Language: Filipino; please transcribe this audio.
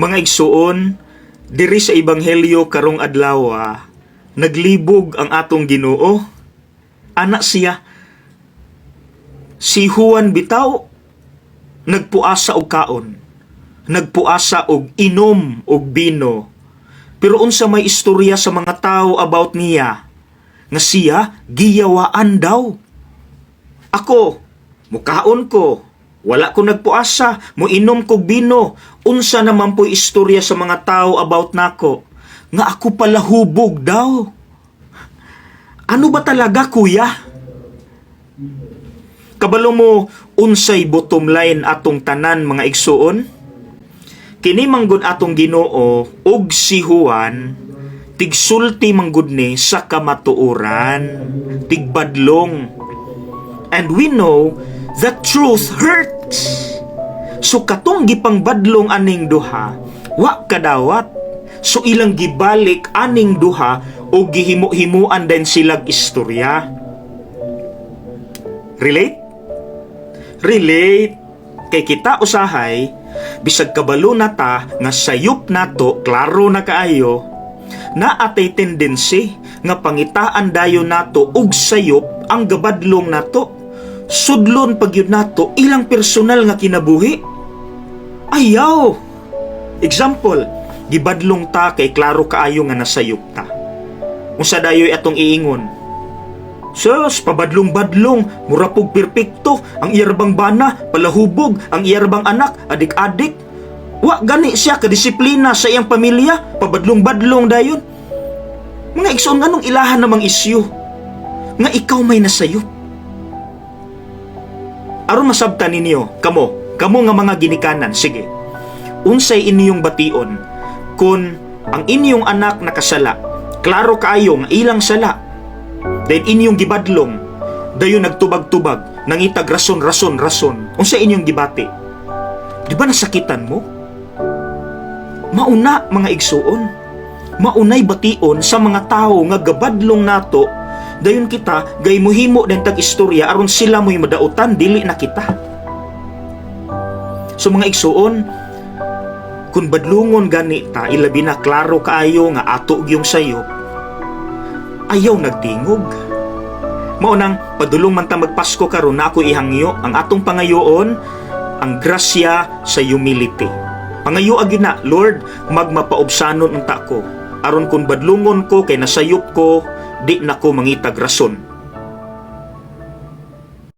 Mga igsuon, diri sa ebanghelyo karong adlaw, ah, naglibog ang atong Ginoo. Anak siya si Juan bitaw nagpuasa og kaon. Nagpuasa og inom og bino. Pero unsa may istorya sa mga tao about niya nga siya giyawaan daw. Ako, mukaon ko, wala ko nagpuasa, mo inom kog bino. Unsa naman po istorya sa mga tao about nako nga ako pala hubog daw. Ano ba talaga kuya? Kabalo mo unsay bottom line atong tanan mga igsuon? Kini manggod atong Ginoo ug si Juan tigsulti manggod ni sa kamatuoran, tigbadlong. And we know that truth hurts. So katong gipangbadlong aning duha, wa kadawat. So ilang gibalik aning duha o gihimo-himuan din silag istorya. Relate? Relate. Kay kita usahay, bisag kabalo na ta nga sayop nato, klaro na kaayo, na atay tendency nga pangitaan dayo nato ug sayop ang gabadlong nato. Sudlon pag yun nato ilang personal nga kinabuhi. Ayaw! Example, gibadlong ta kay klaro kaayo nga nasayop ta. Unsa dayoy atong iingon, Sus, pabadlong-badlong, murapog perpekto, ang iyarbang bana, palahubog, ang iyarbang anak, adik-adik. Wa gani siya kadisiplina sa iyang pamilya, pabadlong-badlong dayon. Mga igsoon anong ilahan namang isyu, nga ikaw may nasayop. Aron masabta ninyo, kamo, kamo nga mga ginikanan, sige. Unsay inyong bation, kun ang inyong anak nakasala, klaro kaayo nga ilang sala, Then inyong gibadlong, dayon nagtubag-tubag, nangitag rason-rason rason. Unsa inyong gibati? Di ba nasakitan mo? Mauna mga igsuon. Maunay bation sa mga tao nga gabadlong nato dayon kita gay muhimo den tag istorya aron sila mo'y madautan dili na kita. So mga igsuon, kung badlungon gani ta ilabi na klaro kaayo nga ato gyung sayop, ayaw nagtingog. Maunang padulong man ta magpasko karon na ako ihangyo ang atong pangayoon ang grasya sa humility. Pangayo agyo Lord, magmapaobsanon unta ko. Aron kung badlungon ko kay nasayop ko, di na ko mangitag rason.